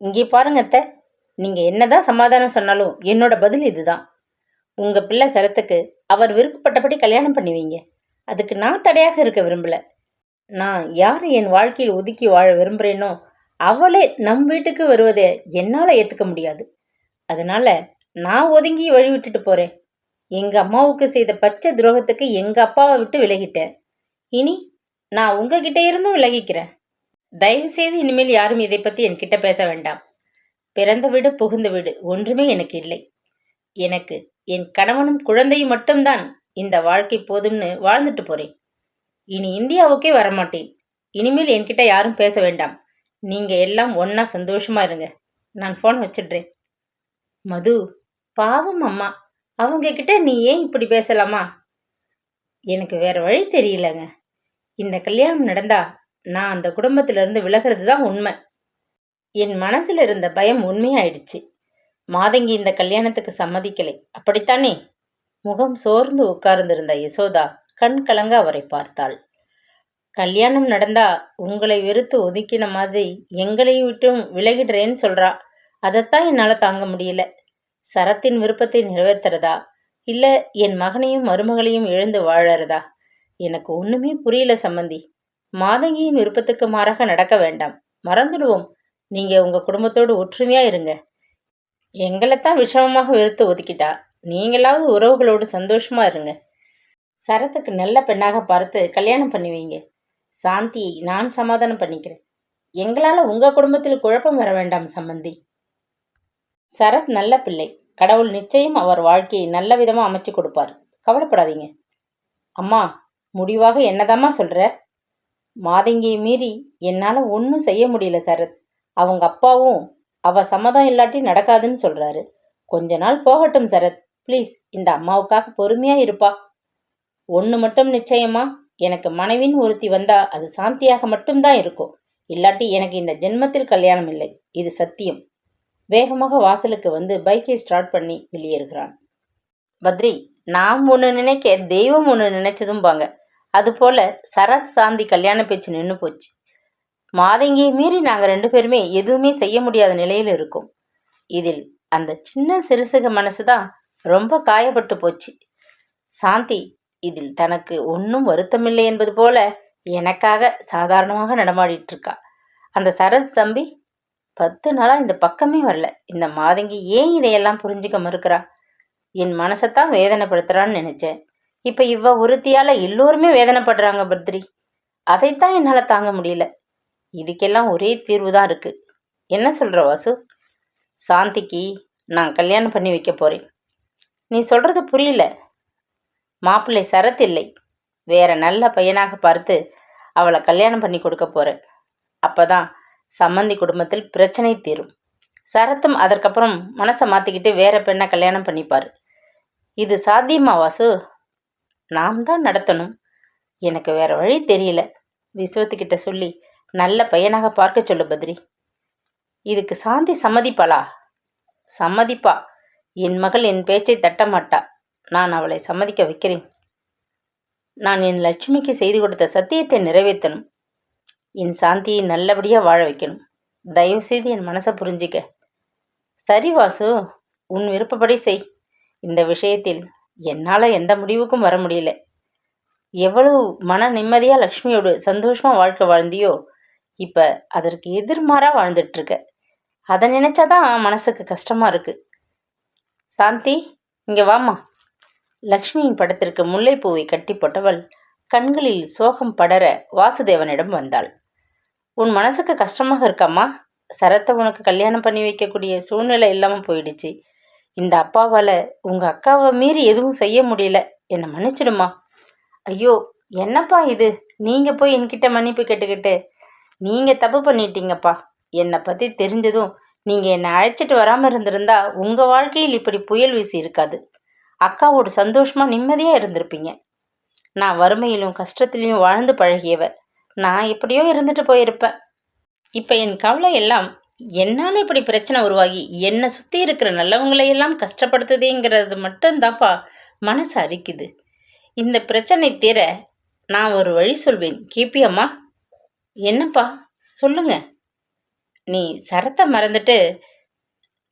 இங்கே பாருங்க அத்தை. நீங்கள் என்னதான் சமாதானம் சொன்னாலும் என்னோட பதில் இதுதான். உங்கள் பிள்ளை சரத்துக்கு அவர் விருப்பப்பட்டபடி கல்யாணம் பண்ணுவீங்க அதுக்கு நான் தடையாக இருக்க விரும்பல. நான் யார் என் வாழ்க்கையில் ஒதுக்கி வாழ விரும்புகிறேனோ அவளே நம் வீட்டுக்கு வருவதை என்னால் ஏற்றுக்க முடியாது. அதனால் நான் ஒதுங்கி வழி விட்டுட்டு போகிறேன் எங்கள் அம்மாவுக்கு செய்த பச்சை துரோகத்துக்கு எங்கள் அப்பாவை விட்டு விலகிட்டேன். இனி நான் உங்ககிட்ட இருந்தும் விலகிக்கிறேன். தயவு செய்து இனிமேல் யாரும் இதை பற்றி என்கிட்ட பேச வேண்டாம். பிறந்த வீடு புகுந்த வீடு ஒன்றுமே எனக்கு இல்லை. எனக்கு என் கணவனும் குழந்தையும் மட்டும்தான் இந்த வாழ்க்கை போதும்னு வாழ்ந்துட்டு போறேன். இனி இந்தியாவுக்கே வரமாட்டேன். இனிமேல் என்கிட்ட யாரும் பேச வேண்டாம். நீங்க எல்லாம் ஒன்னா சந்தோஷமா இருங்க. நான் ஃபோன் வச்சிடுறேன். மது பாவம் அம்மா. அவங்க கிட்ட நீ ஏன் இப்படி பேசலாமா? எனக்கு வேற வழி தெரியலங்க. இந்த கல்யாணம் நடந்தா நான் அந்த குடும்பத்திலிருந்து விலகிறது தான் உண்மை. என் மனசில் இருந்த பயம் உண்மையாயிடுச்சு. மாதங்கி இந்த கல்யாணத்துக்கு சம்மதிக்கலை. அப்படித்தானே? முகம் சோர்ந்து உட்கார்ந்திருந்த யசோதா கண் கலங்க அவரை பார்த்தாள். கல்யாணம் நடந்தா உங்களை வெறுத்து ஒதுக்கின மாதிரி எங்களையும் விட்டும் விலகிடுறேன்னு சொல்றா. அதைத்தான் என்னால் தாங்க முடியல. சரத்தின் விருப்பத்தை நிறைவேற்றுறதா இல்லை என் மகனையும் மருமகளையும் இழந்து வாழறதா? எனக்கு ஒன்றுமே புரியல சம்மந்தி மாதங்கியின் விருப்பத்துக்கு மாறாக நடக்க வேண்டாம். மறந்துடுவோம். நீங்க உங்க குடும்பத்தோடு ஒற்றுமையா இருங்க. எங்களைத்தான் விஷமமாக வெறுத்து ஒதுக்கிட்டா? நீங்களாவது உறவுகளோடு சந்தோஷமா இருங்க. சரத்துக்கு நல்ல பெண்ணாக பார்த்து கல்யாணம் பண்ணி வைங்க. சாந்தியை நான் சமாதானம் பண்ணிக்கிறேன். எங்களால் உங்கள் குடும்பத்தில் குழப்பம் வர வேண்டாம் சம்பந்தி. சரத் நல்ல பிள்ளை. கடவுள் நிச்சயம் அவர் வாழ்க்கையை நல்ல விதமாக அமைச்சு கொடுப்பார். கவலைப்படாதீங்க. அம்மா முடிவாக என்னதாம்மா சொல்கிற மாதங்கியை மீறி என்னால் ஒன்றும் செய்ய முடியல சரத். அவங்க அப்பாவும் அவ சம்மதம் இல்லாட்டி நடக்காதுன்னு சொல்கிறாரு கொஞ்ச நாள் போகட்டும் சரத். ப்ளீஸ் இந்த அம்மாவுக்காக பொறுமையாக இருப்பா. ஒன்று மட்டும் நிச்சயமா எனக்கு மனைவின்னு ஒருத்தி வந்தால் அது சாந்தியாக மட்டும்தான் இருக்கும். இல்லாட்டி எனக்கு இந்த ஜென்மத்தில் கல்யாணம் இல்லை. இது சத்தியம். வேகமாக வாசலுக்கு வந்து பைக்கை ஸ்டார்ட் பண்ணி வெளியேறுகிறான். பத்ரி நாம் ஒன்று நினைக்க தெய்வம் ஒன்று நினைச்சதும் பாங்க அதுபோல சரத் சாந்தி கல்யாண பேச்சு நின்று போச்சு. மாதங்கியை மீறி நாங்கள் ரெண்டு பேருமே எதுவுமே செய்ய முடியாத நிலையில் இருக்கோம். இதில் அந்த சின்ன சிறுசுக மனசு தான் ரொம்ப காயப்பட்டு போச்சு. சாந்தி இதில் தனக்கு ஒன்றும் வருத்தமில்லை என்பது போல எனக்காக சாதாரணமாக நடமாடிட்டு இருக்கா அந்த சரத் தம்பி பத்து நாளாக இந்த பக்கமே வரல. இந்த மாதங்கி ஏன் இதையெல்லாம் புரிஞ்சுக்க மறுக்கிறா? என் மனசைத்தான் வேதனைப்படுத்துகிறான்னு நினச்சேன். இப்போ இவ ஒருத்தியால் எல்லோருமே வேதனைப்படுறாங்க பத்ரி அதைத்தான் என்னால் தாங்க முடியல. இதுக்கெல்லாம் ஒரே தீர்வு தான் இருக்குது என்ன சொல்கிற வாசு? சாந்திக்கு நான் கல்யாணம் பண்ணி வைக்க போகிறேன் நீ சொல்கிறது புரியல. மாப்பிள்ளை சரத் இல்லை. வேற நல்ல பையனாக பார்த்து அவளை கல்யாணம் பண்ணி கொடுக்க போகிறேன் அப்போ தான் சம்மந்தி குடும்பத்தில் பிரச்சனை தீரும். சரத்தும் அதற்கப்புறம் மனசை மாற்றிக்கிட்டு வேற பெண்ணை கல்யாணம் பண்ணிப்பார். இது சாத்தியமா வாசு? நாம் தான் நடத்தணும். எனக்கு வேற வழி தெரியல. விஸ்வத்துக்கிட்ட சொல்லி நல்ல பையனாக பார்க்க சொல்லு பத்ரி. இதுக்கு சாந்தி சம்மதிப்பாளா? சம்மதிப்பா. என் மகள் என் பேச்சை தட்ட மாட்டா நான் அவளை சம்மதிக்க வைக்கிறேன். நான் என் லட்சுமிக்கு செய்து கொடுத்த சத்தியத்தை நிறைவேற்றணும். என் சாந்தியை நல்லபடியாக வாழ வைக்கணும். தயவு செய்து என் மனசை புரிஞ்சிக்க. சரி வாசு. உன் விருப்பப்படி செய். இந்த விஷயத்தில் என்னால் எந்த முடிவுக்கும் வர முடியல. எவ்வளவு மன நிம்மதியாக லக்ஷ்மியோடு சந்தோஷமாக வாழ்க்கை வாழ்ந்தியோ இப்போ அதற்கு எதிர்மாறாக வாழ்ந்துட்டுருக்க அதை நினச்சாதான் மனசுக்கு கஷ்டமாக இருக்குது சாந்தி இங்கே வாம்மா. லக்ஷ்மியின் படத்திற்கு முல்லைப்பூவை கட்டி போட்டவள் கண்களில் சோகம் படர வாசுதேவனிடம் வந்தாள். உன் மனசுக்கு கஷ்டமாக இருக்காம்மா. சரத்தை உனக்கு கல்யாணம் பண்ணி வைக்கக்கூடிய சூழ்நிலை இல்லாமல் போயிடுச்சு. இந்த அப்பாவால் உங்கள் அக்காவை மீறி எதுவும் செய்ய முடியல. என்னை மன்னிச்சிடுமா? ஐயோ என்னப்பா இது? நீங்கள் போய் என்கிட்ட மன்னிப்பு கேட்டுக்கிட்டு நீங்கள் தப்பு பண்ணிட்டீங்கப்பா. என்னை பற்றி தெரிஞ்சதும் நீங்கள் என்னை அழைச்சிட்டு வராமல் இருந்திருந்தா உங்கள் வாழ்க்கையில் இப்படி புயல் வீசி இருக்காது. அக்காவோட சந்தோஷமாக நிம்மதியாக இருந்திருப்பீங்க. நான் வறுமையிலும் கஷ்டத்துலேயும் வாழ்ந்து பழகியவ. நான் எப்படியோ இருந்துட்டு போயிருப்பேன். இப்போ என் கவலை எல்லாம் என்னால் இப்படி பிரச்சனை உருவாகி என்னை சுற்றி இருக்கிற நல்லவங்களையெல்லாம் கஷ்டப்படுத்துதேங்கிறது மட்டும்தான்ப்பா மனசு அரிக்குது. இந்த பிரச்சனை தீர நான் ஒரு வழி சொல்வேன். கேப்பியம்மா என்னப்பா? சொல்லுங்க. நீ சரத்தை மறந்துட்டு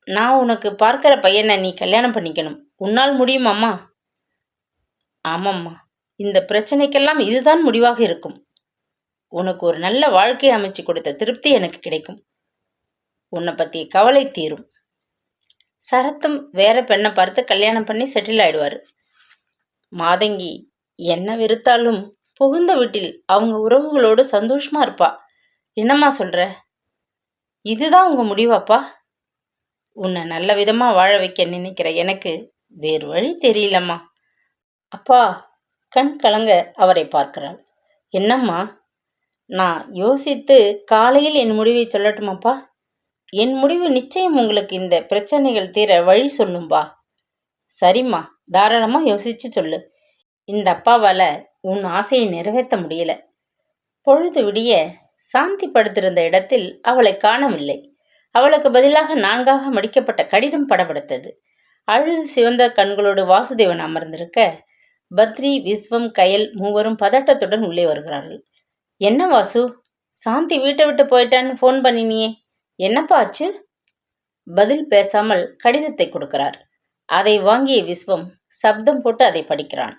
நான் உனக்கு பார்க்குற பையனை நீ கல்யாணம் பண்ணிக்கணும். உன்னால் முடியுமாம்மா? ஆமாம்மா. இந்த பிரச்சனைக்கெல்லாம் இதுதான் முடிவாக இருக்கும். உனக்கு ஒரு நல்ல வாழ்க்கை அமைச்சு கொடுத்த திருப்தி எனக்கு கிடைக்கும். உன்னை பற்றிய கவலை தீரும். சரத்தும் வேற பெண்ணை பார்த்து கல்யாணம் பண்ணி செட்டில் ஆயிடுவார். மாதங்கி என்ன வெறுத்தாலும் புகுந்த வீட்டில் அவங்க உறவுகளோடு சந்தோஷமா இருப்பா. என்னம்மா சொல்ற? இதுதான் உங்க முடிவாப்பா? உன்னை நல்ல விதமா வாழ வைக்க நினைக்கிற எனக்கு வேறு வழி தெரியலம்மா. அப்பா கண் கலங்க அவரை பார்க்கிறாள். என்னம்மா? நான் யோசித்து காலையில் என் முடிவை சொல்லட்டுமாப்பா? என் முடிவு நிச்சயம் உங்களுக்கு இந்த பிரச்சனைகள் தீர வழி சொல்லும்பா. சரிம்மா தாராளமாக யோசிச்சு சொல்லு. இந்த அப்பாவால் உன் ஆசையை நிறைவேற்ற முடியல. பொழுது விடிய சாந்தி படுத்திருந்த இடத்தில் அவளை காணவில்லை. அவளுக்கு பதிலாக நான்காக மடிக்கப்பட்ட கடிதம் படபடுத்தது. அழுது சிவந்த கண்களோடு வாசுதேவன் அமர்ந்திருக்க பத்ரி விஸ்வம் கயல் மூவரும் பதட்டத்துடன் உள்ளே வருகிறார்கள். என்ன வாசு? சாந்தி வீட்டை விட்டு போயிட்டான்னு ஃபோன் பண்ணினியே. என்னப்பா ஆச்சு? பதில் பேசாமல் கடிதத்தை கொடுக்கிறார். அதை வாங்கிய விஸ்வம் சப்தம் போட்டு அதை படிக்கிறான்.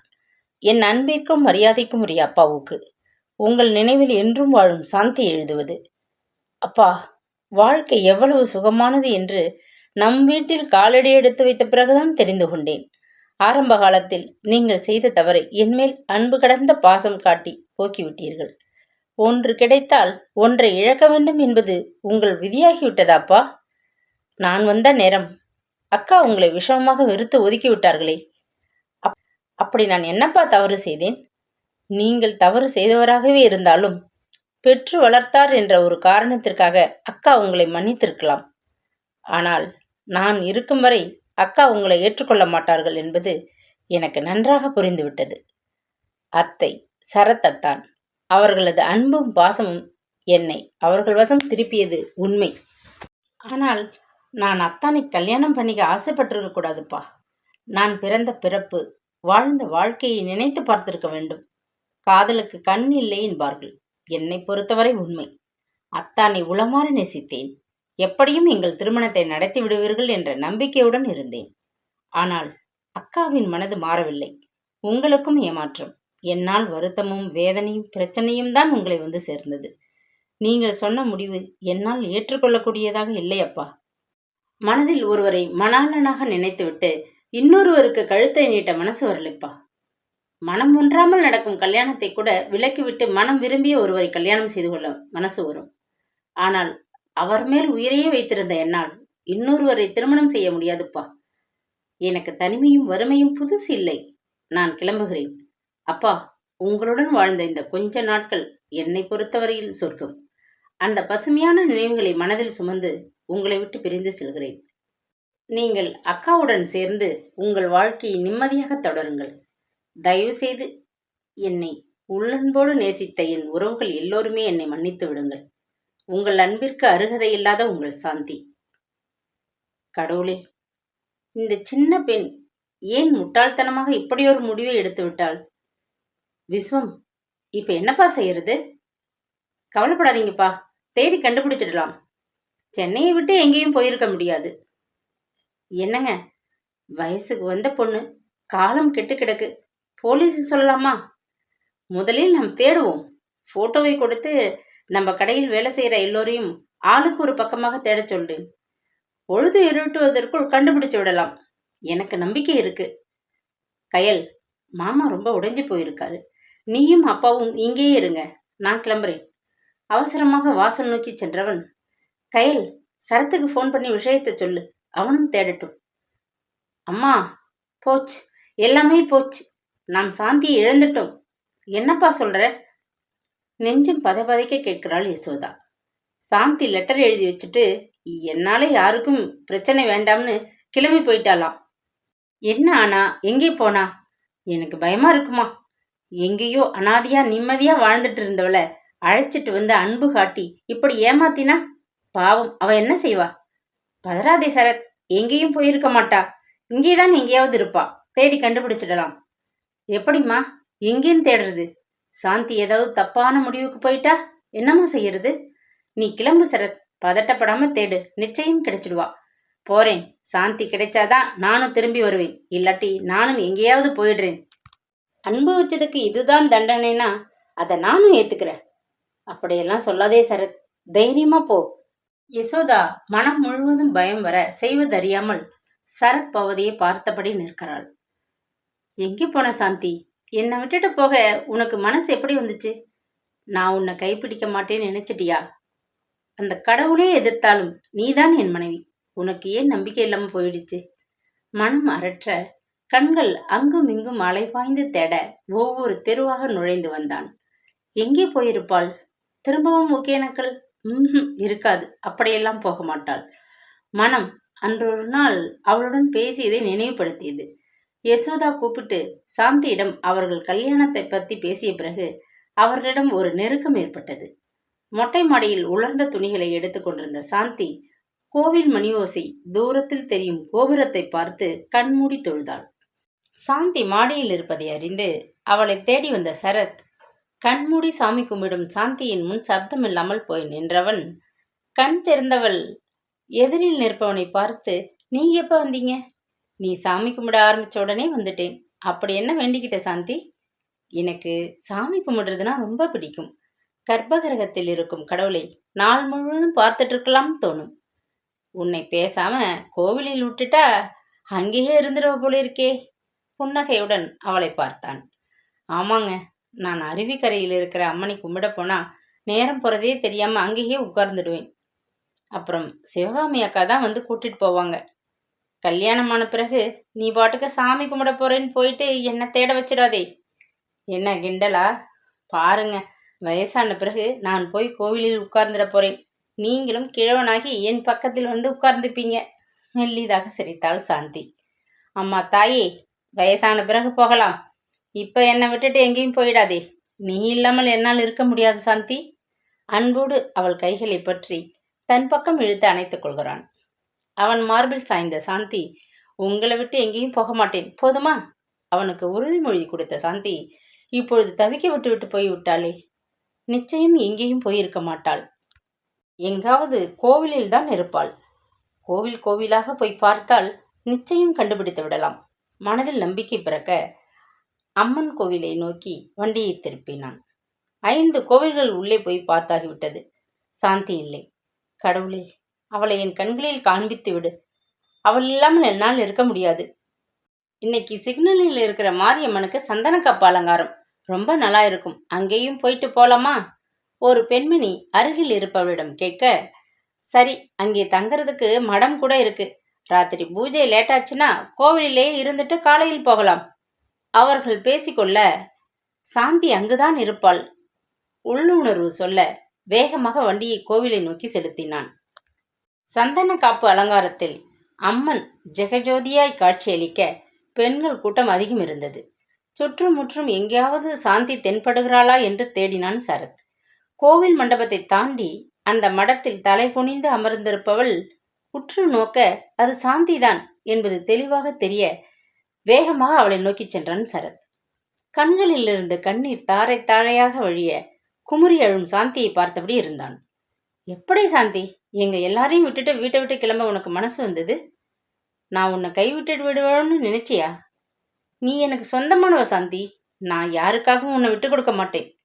என் அன்பிற்கும் மரியாதைக்கும் உரிய அப்பாவுக்கு உங்கள் நினைவில் என்றும் வாழும் சாந்தி எழுதுவது. அப்பா வாழ்க்கை எவ்வளவு சுகமானது என்று நம் வீட்டில் காலடி எடுத்து வைத்த பிறகுதான் தெரிந்து கொண்டேன். ஆரம்ப காலத்தில் நீங்கள் செய்த தவறை என்மேல் அன்பு கடந்த பாசம் காட்டி போக்கிவிட்டீர்கள். ஒன்று கிடைத்தால் ஒன்றை இழக்க வேண்டும் என்பது உங்கள் விதியாகிவிட்டதாப்பா? நான் வந்த நேரம். அக்கா உங்களை விஷமமாக வெறுத்து ஒதுக்கிவிட்டார்களே. அப் அப்படி நான் என்னப்பா தவறு செய்தேன்? நீங்கள் தவறு செய்தவராகவே இருந்தாலும் பெற்று வளர்த்தார் என்ற ஒரு காரணத்திற்காக அக்கா உங்களை மன்னித்திருக்கலாம். ஆனால் நான் இருக்கும் வரை அக்கா உங்களை ஏற்றுக்கொள்ள மாட்டார்கள் என்பது எனக்கு நன்றாக புரிந்துவிட்டது. அத்தை சரத்தத்தான். அவர்களது அன்பும் பாசமும் என்னை அவர்கள் வசம் திருப்பியது உண்மை. ஆனால் நான் அத்தானை கல்யாணம் பண்ணிக்க ஆசைப்பட்டிருக்க கூடாதுப்பா. நான் பிறந்த பிறப்பு வாழ்ந்த வாழ்க்கையை நினைத்து பார்த்திருக்க வேண்டும். காதலுக்கு கண் இல்லை என்பார்கள். என்னை பொறுத்தவரை உண்மை. அத்தானை உளமாற நேசித்தேன். எப்படியும் எங்கள் திருமணத்தை நடத்தி விடுவீர்கள் என்ற நம்பிக்கையுடன் இருந்தேன். ஆனால் அக்காவின் மனது மாறவில்லை. உங்களுக்கும் ஏமாற்றம். என்னால் வருத்தமும் வேதனையும் பிரச்சனையும் தான் உங்களை வந்து சேர்ந்தது. நீங்கள் சொன்ன முடிவு என்னால் ஏற்றுக்கொள்ளக்கூடியதாக இல்லையப்பா மனதில் ஒருவரை மணாளனாக நினைத்துவிட்டு இன்னொருவருக்கு கழுத்தை நீட்ட மனசு வரலைப்பா. மனம் ஒன்றாமல் நடக்கும் கல்யாணத்தை கூட விலக்கிவிட்டு மனம் விரும்பிய ஒருவரை கல்யாணம் செய்து கொள்ள மனசு வரும். ஆனால் அவர் மேல் உயிரையே வைத்திருந்த என்னால் இன்னொருவரை திருமணம் செய்ய முடியாதுப்பா. எனக்கு தனிமையும் வறுமையும் புதுசு இல்லை. நான் கிளம்புகிறேன். அப்பா உங்களுடன் வாழ்ந்த இந்த கொஞ்ச நாட்கள் என்னை பொறுத்தவரையில் சொர்க்கம். அந்த பசுமையான நினைவுகளை மனதில் சுமந்து உங்களை விட்டு பிரிந்து செல்கிறேன். நீங்கள் அக்காவுடன் சேர்ந்து உங்கள் வாழ்க்கையை நிம்மதியாக தொடருங்கள். தயவுசெய்து என்னை உள்ளன்போடு நேசித்த என் உறவுகள் எல்லோருமே என்னை மன்னித்து விடுங்கள். உங்கள் அன்பிற்கு அருகதை இல்லாத உங்கள் சாந்தி. கடவுளே இந்த சின்ன பெண் ஏன் முட்டாள்தனமாக இப்படியொரு முடிவை எடுத்துவிட்டாள்? விஸ்வம் இப்போ என்னப்பா செய்யறது? கவலைப்படாதீங்கப்பா தேடி கண்டுபிடிச்சிடலாம். சென்னையை விட்டு எங்கேயும் போயிருக்க முடியாது. என்னங்க வயசுக்கு வந்த பொண்ணு காலம் கெட்டு கிடக்கு. போலீஸ் சொல்லலாமா? முதலில் நாம் தேடுவோம். ஃபோட்டோவை கொடுத்து நம்ம கடையில் வேலை செய்கிற எல்லோரையும் ஆளுக்கு ஒரு பக்கமாக தேடச் சொல்றேன் பொழுது இருட்டுவதற்குள் கண்டுபிடிச்சு விடலாம். எனக்கு நம்பிக்கை இருக்கு. கயல் மாமா ரொம்ப உடைஞ்சு போயிருக்காரு. நீயும் அப்பாவும் இங்கேயே இருங்க. நான் கிளம்புறேன். அவசரமாக வாசல் நோக்கி சென்றவன் கயல் சரத்துக்கு ஃபோன் பண்ணி விஷயத்தை சொல்லு. அவனும் தேடட்டும். அம்மா போச்சு. எல்லாமே போச்சு. நாம் சாந்தியை இழந்துட்டோம். என்னப்பா சொல்ற? நெஞ்சம் பதைபதைக்க கேட்கிறாள் யசோதா. சாந்தி லெட்டர் எழுதி வச்சுட்டு என்னால யாருக்கும் பிரச்சனை வேண்டாம்னு கிளம்பி போயிட்டாளாம். என்ன ஆனா? எங்கே போனா? எனக்கு பயமா இருக்குமா? எங்கேயோ அனாதியா நிம்மதியா வாழ்ந்துட்டு இருந்தவள அழைச்சிட்டு வந்து அன்பு காட்டி இப்படி ஏமாத்தினா? பாவம் அவ என்ன செய்வா? பதராதே சரத் எங்கேயும் போயிருக்க மாட்டா. இங்கேதான் எங்கேயாவது இருப்பா. தேடி கண்டுபிடிச்சிடலாம். எப்படிம்மா? எங்கேன்னு தேடுறது? சாந்தி ஏதாவது தப்பான முடிவுக்கு போயிட்டா? என்னம்மா செய்யறது? நீ கிளம்பு சரத். பதட்டப்படாம தேடு. நிச்சயம் கிடைச்சிடுவா. போறேன். சாந்தி கிடைச்சாதான் நானும் திரும்பி வருவேன். இல்லாட்டி நானும் எங்கேயாவது போயிடுறேன். அனுபவிச்சதுக்கு இதுதான் தண்டனைனா அதை நானும் ஏத்துக்கிறேன். அப்படியெல்லாம் சொல்லாதே சரத். தைரியமா போ. யசோதா மனம் முழுவதும் பயம் வர செய்வதறியாமல் சரத் பவதியை பார்த்தபடி நிற்கிறாள். எங்கே போன சாந்தி? என்னை விட்டுட்டு போக உனக்கு மனசு எப்படி வந்துச்சு? நான் உன்னை கைப்பிடிக்க மாட்டேன்னு நினைச்சிட்டியா? அந்த கடவுளே எதிர்த்தாலும் நீதான் என் மனைவி. உனக்கு ஏன் நம்பிக்கை இல்லாமல் போயிடுச்சு? மனம் அரற்ற கண்கள் அங்கும் இங்கும் அலைபாய்ந்து தேட ஒவ்வொரு தெருவாக நுழைந்து வந்தான். எங்கே போயிருப்பாள்? திரும்பவும் ஒகேனக்கள் ம்ஹும் இருக்காது. அப்படியெல்லாம் போக மாட்டாள். மனம் அன்றொரு நாள் அவளுடன் பேசியதை நினைவுபடுத்தியது. யசோதா கூப்பிட்டு சாந்தியிடம் அவர்கள் கல்யாணத்தை பற்றி பேசிய பிறகு அவர்களிடம் ஒரு நெருக்கம் ஏற்பட்டது. மொட்டை மாடியில் உலர்ந்த துணிகளை எடுத்துக்கொண்டிருந்த சாந்தி கோவில் மணியோசை தூரத்தில் தெரியும் கோபுரத்தை பார்த்து கண்மூடி தொழுதாள். சாந்தி மாடியில் இருப்பதை அறிந்து அவளை தேடி வந்த சரத் கண்மூடி சாமி கும்பிடும் சாந்தியின் முன் சப்தமில்லாமல் போய் நின்றவன். கண் திறந்தவள் எதிரில் நிற்பவனை பார்த்து நீ எப்ப வந்தீங்க? நீ சாமி கும்பிட ஆரம்பிச்ச உடனே வந்துட்டேன். அப்படி என்ன வேண்டிக்கிட்ட சாந்தி? எனக்கு சாமி கும்பிடுறதுனா ரொம்ப பிடிக்கும். கர்ப்பகிரகத்தில் இருக்கும் கடவுளை நாள் முழுவதும் பார்த்துட்டு இருக்கலாம்னு தோணும். உன்னை பேசாம கோவிலில் விட்டுட்டா அங்கேயே இருந்துடுவ போல இருக்கே புன்னகையுடன் அவளை பார்த்தான். ஆமாங்க நான் அருவிக்கரையில் இருக்கிற அம்மனை கும்பிட போனா நேரம் போறதே தெரியாம அங்கேயே உட்கார்ந்துடுவேன். அப்புறம் சிவகாமி அக்கா தான் வந்து கூட்டிட்டு போவாங்க. கல்யாணமான பிறகு நீ பாட்டுக்கு சாமி கும்பிட போறேன்னு போயிட்டு என்ன தேட வச்சிடாதே. என்ன கிண்டலா? பாருங்க வயசான பிறகு நான் போய் கோவிலில் உட்கார்ந்துட போறேன். நீங்களும் கிழவனாகி என் பக்கத்தில் வந்து உட்கார்ந்துப்பீங்க. மெல்லிதாக சிரித்தாள் சாந்தி. அம்மா தாயே வயசான பிறகு போகலாம். இப்போ என்னை விட்டுட்டு எங்கேயும் போயிடாதே. நீ இல்லாமல் என்னால் இருக்க முடியாது சாந்தி. அன்போடு அவள் கைகளை பற்றி தன் பக்கம் இழுத்து அணைத்துக் கொள்கிறான். அவன் மார்பில் சாய்ந்த சாந்தி உங்களை விட்டு எங்கேயும் போக மாட்டேன். போதுமா? அவனுக்கு உறுதிமொழி கொடுத்த சாந்தி இப்பொழுது தவிக்க விட்டு விட்டு போய் விட்டாளே நிச்சயம் எங்கேயும் போயிருக்க மாட்டாள். எங்காவது கோவிலில் தான் இருப்பாள். கோவில் கோவிலாக போய் பார்த்தால் நிச்சயம் கண்டுபிடித்து விடலாம். மனதில் நம்பிக்கை பிறக்க அம்மன் கோவிலை நோக்கி வண்டியை திருப்பினான். ஐந்து கோவில்கள் உள்ளே போய் பார்த்தாகிவிட்டது சாந்தி இல்லை. கடவுளே அவளை என் கண்களில் காண்பித்து விடு. அவள் இல்லாமல் என்னால் இருக்க முடியாது. இன்னைக்கு சிக்னலில் இருக்கிற மாரியம்மனுக்கு சந்தன அலங்காரம். ரொம்ப நல்லா இருக்கும். அங்கேயும் போயிட்டு போலாமா? ஒரு பெண்மணி அருகில் இருப்பவளிடம் கேட்க சரி அங்கே தங்கிறதுக்கு மடம் கூட இருக்கு. ராத்திரி பூஜை லேட்டாச்சுன்னா கோவிலிலே இருந்துட்டு காலையில் போகலாம். அவர்கள் பேசிக்கொள்ள சாந்தி அங்குதான் இருப்பாள். உள்ளுணர்வு சொல்ல வேகமாக வண்டியை கோவிலை நோக்கி செலுத்தினான். சந்தன காப்பு அலங்காரத்தில் அம்மன் ஜெகஜோதியாய் காட்சியளிக்க பெண்கள் கூட்டம் அதிகம் இருந்தது. சுற்றும் முற்றும் எங்கேயாவது சாந்தி தென்படுகிறாளா என்று தேடினான் சரத். கோவில் மண்டபத்தை தாண்டி அந்த மடத்தில் தலை குனிந்து அமர்ந்திருப்பவள் உற்று நோக்க அது சாந்திதான் என்பது தெளிவாக தெரிய வேகமாக அவளை நோக்கிச் சென்றான் சரத். கண்களிலிருந்து கண்ணீர் தாரை தாரையாக வழிய குமுறி அழும் சாந்தியை பார்த்தபடி இருந்தான். எப்படி சாந்தி? எங்க எல்லாரையும் விட்டுட்டு வீட்டை விட்டு கிளம்ப உனக்கு மனசு வந்தது? நான் உன்னை கைவிட்டுட்டு விடுவேன்னு நினைச்சியா? நீ எனக்கு சொந்தமானவ சாந்தி. நான் யாருக்காகவும் உன்னை விட்டு கொடுக்க மாட்டேன்.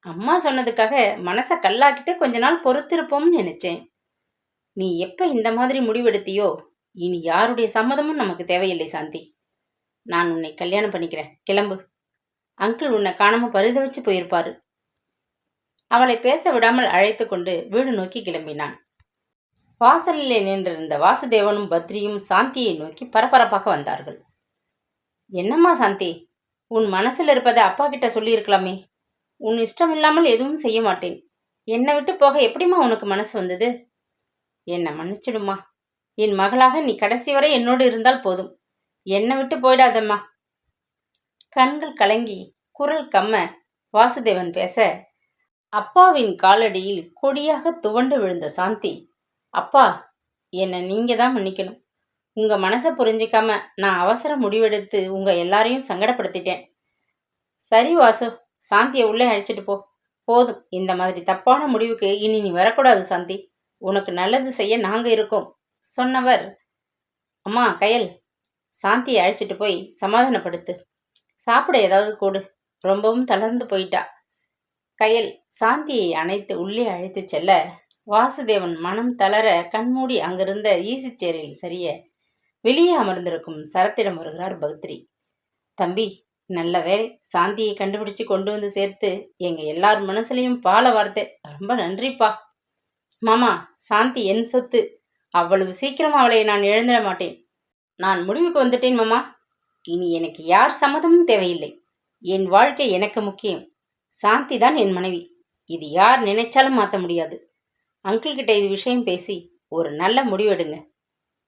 அம்மா சொன்னதுக்காக மனசை கல்லாக்கிட்டு கொஞ்ச நாள் பொறுத்திருப்போம்னு நினைச்சேன். நீ எப்ப இந்த மாதிரி முடிவெடுத்தியோ இனி யாருடைய சம்மதமும் நமக்கு தேவையில்லை சாந்தி. நான் உன்னை கல்யாணம் பண்ணிக்கிறேன். கிளம்பு. அங்கிள் உன்னை காணாம பரிதவிச்சு போயிருப்பாரு. அவளை பேச விடாமல் அழைத்து கொண்டு வீடு நோக்கி கிளம்பினான். வாசலிலே நின்றிருந்த வாசுதேவனும் பத்ரியும் சாந்தியை நோக்கி பரபரப்பாக வந்தார்கள். என்னம்மா சாந்தி உன் மனசில் இருப்பதை அப்பா கிட்ட சொல்லியிருக்கலாமே. உன் இஷ்டம் இல்லாமல் எதுவும் செய்ய மாட்டேன். என்னை விட்டு போக எப்படிம்மா உனக்கு மனசு வந்தது? என்னை மன்னிச்சிடுமா என் மகளாக நீ கடைசி வரை என்னோடு இருந்தால் போதும். என்னை விட்டு போயிடாதம்மா. கண்கள் கலங்கி குரல் கம்ம வாசுதேவன் பேச அப்பாவின் காலடியில் கொடியாக துவண்டு விழுந்த சாந்தி அப்பா என்னை நீங்க தான் மன்னிக்கணும். உங்க மனசை புரிஞ்சிக்காம நான் அவசர முடிவெடுத்து உங்க எல்லாரையும் சங்கடப்படுத்திட்டேன். சரி வாசு சாந்தியை உள்ளே அழைச்சிட்டு போ. போதும். இந்த மாதிரி தப்பான முடிவுக்கு இனி நீ வரக்கூடாது சாந்தி. உனக்கு நல்லது செய்ய நாங்கள் இருக்கோம். சொன்னவர் அம்மா கயல் சாந்தியை அழைச்சிட்டு போய் சமாதானப்படுத்து. சாப்பிட ஏதாவது கொடு. ரொம்பவும் தளர்ந்து போயிட்டா. கயல் சாந்தியை அணைத்து உள்ளே அழைத்துச் செல்ல வாசுதேவன் மனம் தளர கண்மூடி அங்கிருந்த ஈசிச்சேரில் சரிய வெளியே அமர்ந்திருக்கும் சரத்திடம் வருகிறார் பக்திரி தம்பி நல்ல வேலை சாந்தியை கண்டுபிடிச்சு கொண்டு வந்து சேர்த்து எங்க எல்லார் மனசுலையும் பால வார்த்தை. ரொம்ப நன்றிப்பா. மாமா சாந்தி என் சொத்து. அவ்வளவு சீக்கிரம் அவளை நான் எழுந்திட மாட்டேன். நான் முடிவுக்கு வந்துட்டேன் மாமா. இனி எனக்கு யார் சம்மதமும் தேவையில்லை. என் வாழ்க்கை எனக்கு முக்கியம். சாந்தி தான் என் மனைவி. இது யார் நினைச்சாலும் மாற்ற முடியாது. அங்கிள் கிட்ட இது விஷயம் பேசி ஒரு நல்ல முடிவெடுங்க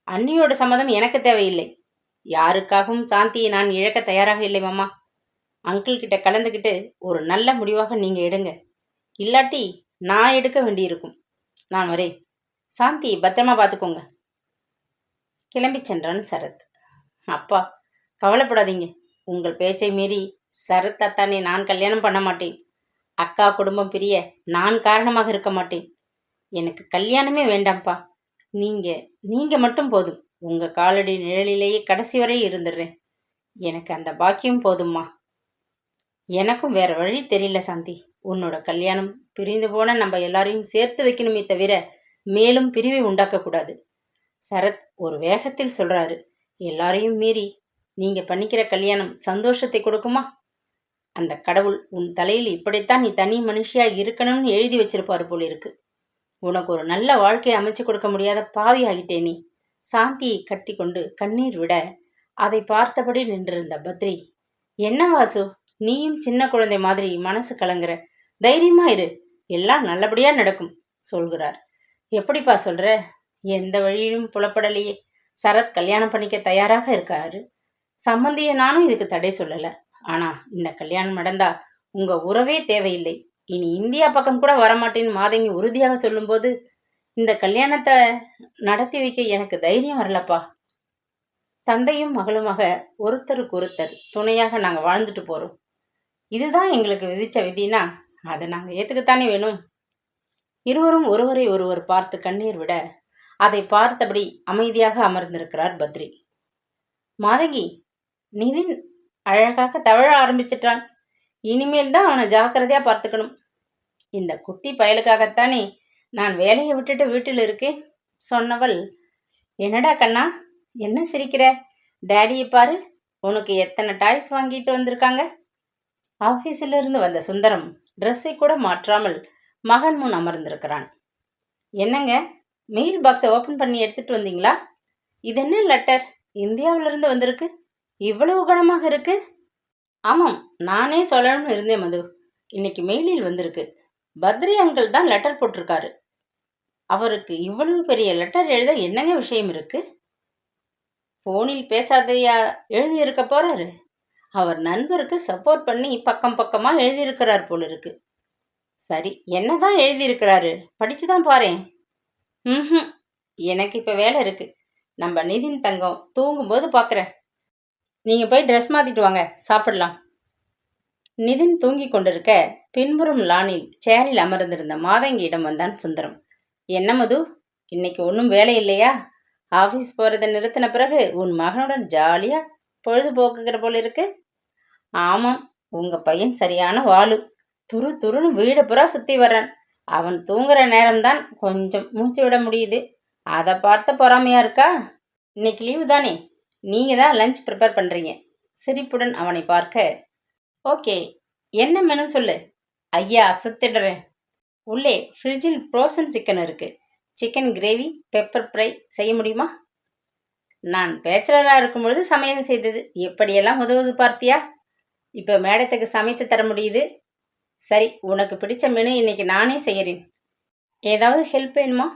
அன்னியோட சம்மதம் எனக்கு தேவையில்லை. யாருக்காகவும் சாந்தியை நான் இழக்க தயாராக இல்லை மாமா. அங்கிள் கிட்ட கலந்துக்கிட்டு ஒரு நல்ல முடிவாக நீங்க எடுங்க. இல்லாட்டி நான் எடுக்க வேண்டியிருக்கும். நான் வரேன் சாந்தி பத்திரமா பார்த்துக்கோங்க. கிளம்பி சென்றான் சரத். அப்பா கவலைப்படாதீங்க. உங்கள் பேச்சை மீறி சரத் அத்தானே நான் கல்யாணம் பண்ண மாட்டேன். அக்கா குடும்பம் பிரிய நான் காரணமாக இருக்க மாட்டேன். எனக்கு கல்யாணமே வேண்டாம்ப்பா. நீங்கள் நீங்கள் மட்டும் போதும். உங்கள் காலடி நிழலிலேயே கடைசி வரை இருந்துடுறேன். எனக்கு அந்த பாக்கியம் போதும்மா. எனக்கும் வேற வழி தெரியல சாந்தி. உன்னோட கல்யாணம் பிரிந்து போன நம்ம எல்லாரையும் சேர்த்து வைக்கணுமே தவிர மேலும் பிரிவை உண்டாக்கக்கூடாது சரத் ஒரு வேகத்தில் சொல்றாரு. எல்லாரையும் மீறி நீங்க பண்ணிக்கிற கல்யாணம் சந்தோஷத்தை கொடுக்குமா? அந்த கடவுள் உன் தலையில் இப்படித்தான் நீ தனி மனுஷியா இருக்கணும்னு எழுதி வச்சிருப்பாரு போல இருக்கு. உனக்கு ஒரு நல்ல வாழ்க்கையை அமைச்சு கொடுக்க முடியாத பாவி ஆகிட்டே நீ. சாந்தியை கட்டி கொண்டு கண்ணீர் விட அதை பார்த்தபடி நின்றிருந்த பத்ரி என்ன வாசு? நீயும் சின்ன குழந்தை மாதிரி மனசு கலங்குற. தைரியமா இரு. எல்லாம் நல்லபடியா நடக்கும் சொல்கிறார். எப்படிப்பா சொல்ற? எந்த வழியிலும் புலப்படலையே. சரத் கல்யாணம் பண்ணிக்க தயாராக இருக்காரு. சம்மந்திய நானும் இதுக்கு தடை சொல்லல. ஆனா இந்த கல்யாணம் நடந்தா உங்க உறவே தேவையில்லை. இனி இந்தியா பக்கம் கூட வரமாட்டேன்னு மாதங்கி உறுதியாக சொல்லும்போது இந்த கல்யாணத்தை நடத்தி வைக்க எனக்கு தைரியம் வரலப்பா. தந்தையும் மகளுமாக ஒருத்தருக்கு ஒருத்தர் துணையாக நாங்கள் வாழ்ந்துட்டு போகிறோம் இதுதான் எங்களுக்கு விதிச்ச விதினா அதை நாங்கள் ஏற்றுக்கத்தானே வேணும்? இருவரும் ஒருவரை ஒருவர் பார்த்து கண்ணீர் விட அதை பார்த்தபடி அமைதியாக அமர்ந்திருக்கிறார் பத்ரி. மாதங்கி நிதின் அழகாக தவழ ஆரம்பிச்சிட்டான். இனிமேல் தான் அவனை ஜாக்கிரதையாக பார்த்துக்கணும். இந்த குட்டி பயலுக்காகத்தானே நான் வேலையை விட்டுட்டு வீட்டில் இருக்கேன் சொன்னவள். என்னடா கண்ணா என்ன சிரிக்கிற? டேடியை பாரு உனக்கு எத்தனை டாய்ஸ் வாங்கிட்டு வந்திருக்காங்க? ஆஃபீஸிலிருந்து வந்த சுந்தரம் ட்ரெஸ்ஸை கூட மாற்றாமல் மகன் முன் அமர்ந்திருக்கிறான். என்னங்க? மெயில் பாக்ஸை ஓப்பன் பண்ணி எடுத்துகிட்டு வந்தீங்களா? இது என்ன லெட்டர் இந்தியாவிலிருந்து வந்திருக்கு. இவ்வளவு கனமாக இருக்கு. ஆமாம் நானே சொல்லணும்னு இருந்தேன் மது. இன்னைக்கு மெயிலில் வந்திருக்கு. பத்ரி அங்கிள் தான் லெட்டர் போட்டிருக்காரு. அவருக்கு இவ்வளவு பெரிய லெட்டர் எழுத என்னங்க விஷயம் இருக்கு? ஃபோனில் பேசாதையா எழுதியிருக்க போறாரு? அவர் நண்பருக்கு சப்போர்ட் பண்ணி பக்கம் பக்கமாக எழுதியிருக்கிறார் போல இருக்கு சரி என்னதான் எழுதியிருக்கிறாரு? படிச்சு தான் பாரேன். ம் எனக்கு இப்போ வேலை இருக்கு. நம்ம நிதின் தங்கம் தூங்கும்போது பார்க்குறேன் நீங்கள் போய் ட்ரெஸ் மாற்றிட்டு வாங்க சாப்பிடலாம். நிதின் தூங்கி கொண்டிருக்க பின்புறம் லானில் சேரில் அமர்ந்திருந்த மாதங்கியிடம் வந்தான் சுந்தரம். என்ன மது? இன்னைக்கு ஒன்றும் வேலை இல்லையா? ஆஃபீஸ் போகிறத நிறுத்தின பிறகு உன் மகனுடன் ஜாலியாக பொழுதுபோக்குகிற போல இருக்கு. ஆமாம் உங்கள் பையன் சரியான வாலு. துரு துருன்னு வீடு புறா சுற்றி வர்றான். அவன் தூங்குற நேரம்தான் கொஞ்சம் மூச்சு விட முடியுது. அதை பார்த்த பொறாமையா இருக்கா? இன்னைக்கு லீவு தானே? நீங்கள் தான் லஞ்ச் ப்ரிப்பேர் பண்ணுறீங்க சிரிப்புடன் அவனை பார்க்க. ஓகே என்ன மெனு சொல்லு? ஐயா அசத்திடுறேன் உள்ளே ஃப்ரிட்ஜில் ஃப்ரோசன் சிக்கன் இருக்குது சிக்கன் கிரேவி பெப்பர் ஃப்ரை செய்ய முடியுமா? நான் பேச்சுலராக இருக்கும் பொழுது சமையல் செய்தது. எப்படியெல்லாம் உதவுது பார்த்தியா? இப்போ மேடத்துக்கு சமைத்து தர முடியுது. சரி உனக்கு பிடிச்ச மெனு இன்னைக்கு நானே செய்கிறேன் ஏதாவது ஹெல்ப் வேணுமா?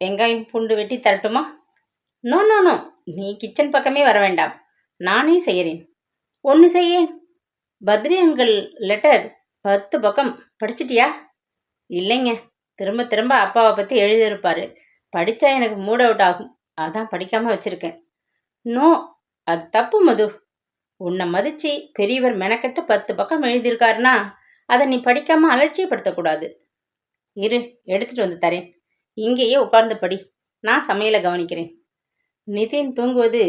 வெங்காயம் பூண்டு வெட்டி தரட்டுமா? நோ நோ நோ நீ கிச்சன் பக்கமே வர வேண்டாம். நானே செய்கிறேன் ஒன்று செய்ய. பத்ரி அங்கிள் லெட்டர் பத்து பக்கம். படிச்சிட்டியா? இல்லைங்க. திரும்ப திரும்ப அப்பாவை பற்றி எழுதியிருப்பார். படித்தா எனக்கு மூட் அவுட் ஆகும். அதான் படிக்காமல் வச்சுருக்கேன். நோ அது தப்பு மது. உன்னை மதிச்சு பெரியவர் மெனக்கட்டு பத்து பக்கம் எழுதியிருக்காருன்னா அதை நீ படிக்காமல் அலட்சியப்படுத்தக்கூடாது. இரு எடுத்துட்டு வந்து தரேன். இங்கேயே உட்கார்ந்து படி. நான் சமையலை கவனிக்கிறேன். நிதின் தூங்குவது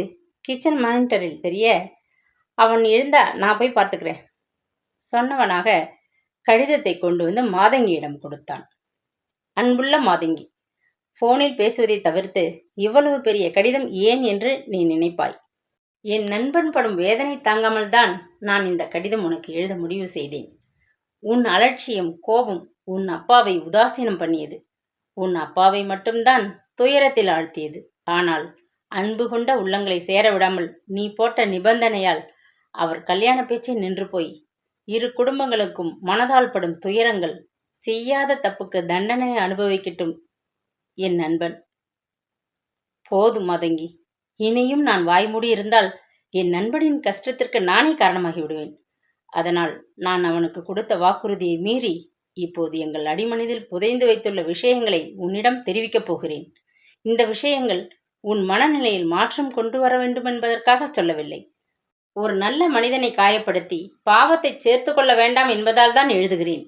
கிச்சன் மானிட்டரில் தெரிய? அவன் எழுந்தா நான் போய் பார்த்துக்கிறேன். சொன்னவனாக கடிதத்தை கொண்டு வந்து மாதங்கியிடம் கொடுத்தான். அன்புள்ள மாதங்கி போனில் பேசுவதை தவிர்த்து இவ்வளவு பெரிய கடிதம் ஏன் என்று நீ நினைப்பாய்? என் நண்பன் படும் வேதனை தாங்காமல் தான் நான் இந்த கடிதம் உனக்கு எழுத முடிவு செய்தேன். உன் அலட்சியம் கோபம் உன் அப்பாவை உதாசீனம் பண்ணியது. உன் அப்பாவை மட்டும்தான் துயரத்தில் ஆழ்த்தியது. ஆனால் அன்பு கொண்ட உள்ளங்களை சேர விடாமல் நீ போட்ட நிபந்தனையால் அவர் கல்யாண பேச்சை நின்று போய் இரு குடும்பங்களுக்கும் மனதால் படும் துயரங்கள் செய்யாத தப்புக்கு தண்டனை அனுபவிக்கட்டும் என் நண்பன். போதும் மதங்கி இனியும் நான் வாய்மூடி இருந்தால் என் நண்பனின் கஷ்டத்திற்கு நானே காரணமாகி விடுவேன் அதனால் நான் அவனுக்கு கொடுத்த வாக்குறுதியை மீறி இப்போது எங்கள் அடிமனதில் புதைந்து வைத்துள்ள விஷயங்களை உன்னிடம் தெரிவிக்கப் போகிறேன். இந்த விஷயங்கள் உன் மனநிலையில் மாற்றம் கொண்டு வர வேண்டும் என்பதற்காக சொல்லவில்லை. ஒரு நல்ல மனிதனை காயப்படுத்தி பாவத்தை சேர்த்து கொள்ள வேண்டாம் என்பதால் தான் எழுதுகிறேன்.